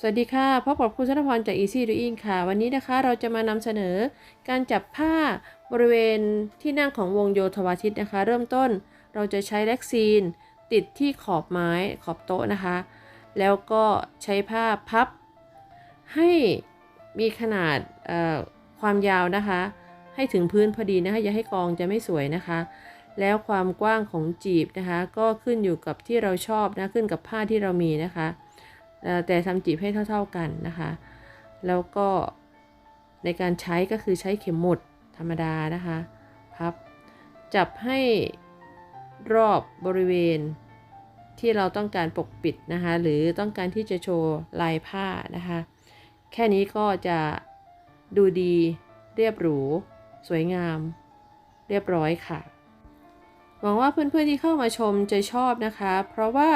สวัสดีค่ะพบกับคุณชนพรจาก Easy Doing ค่ะ วันนี้นะคะเราจะมานำเสนอการจับผ้าบริเวณที่นั่งของวงโยธวาทิตนะคะ เริ่มต้นเราจะใช้แล็กซีน ติดที่ขอบไม้ขอบโต๊ะนะคะ แล้วก็ใช้ผ้าพับ ให้มีขนาดความยาวนะคะ ให้ถึงพื้นพอดีนะคะ อย่าให้กองจะไม่สวยนะคะ แล้วความกว้างของจีบนะคะ ก็ขึ้นอยู่กับที่เราชอบนะขึ้นกับผ้าที่เรามีนะคะ แต่ทำจีบให้เท่า ๆกันนะคะ แล้วก็ในการใช้ก็คือใช้เข็มหมุดธรรมดานะคะพับ จับให้รอบบริเวณที่เราต้องการปกปิดนะคะ หรือต้องการที่จะโชว์ลายผ้านะคะ แค่นี้ก็จะดูดีเรียบหรู สวยงาม เรียบร้อยค่ะ หวังว่าเพื่อนๆที่เข้ามาชมจะชอบนะคะ เพราะว่า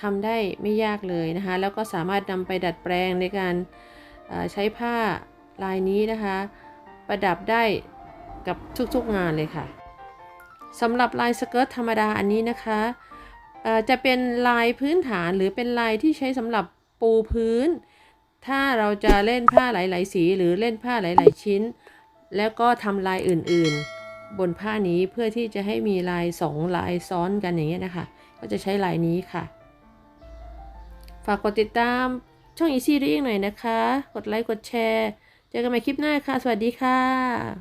ทำได้ไม่ยากเลยนะคะ แล้วก็สามารถนำไปดัดแปลงในการใช้ผ้าลายนี้นะคะ ประดับได้กับทุกๆงานเลยค่ะสำหรับลายสเกิร์ตธรรมดาอันนี้นะคะจะเป็นลายพื้นฐานหรือเป็นลายที่ใช้สำหรับปูพื้น ถ้าเราจะเล่นผ้าหลาย ๆ สีหรือเล่นผ้าหลาย ๆ ชิ้น แล้วก็ทำลายอื่น ๆ บนผ้านี้เพื่อที่จะให้มีลายสองลายซ้อนกันอย่างเงี้ยนะคะ ก็จะใช้ลายนี้ค่ะ ฝากกดติดตามช่อง Easy Reading หน่อยนะคะ กดไลค์ กดแชร์ เจอกันใหม่คลิปหน้าค่ะ สวัสดีค่ะ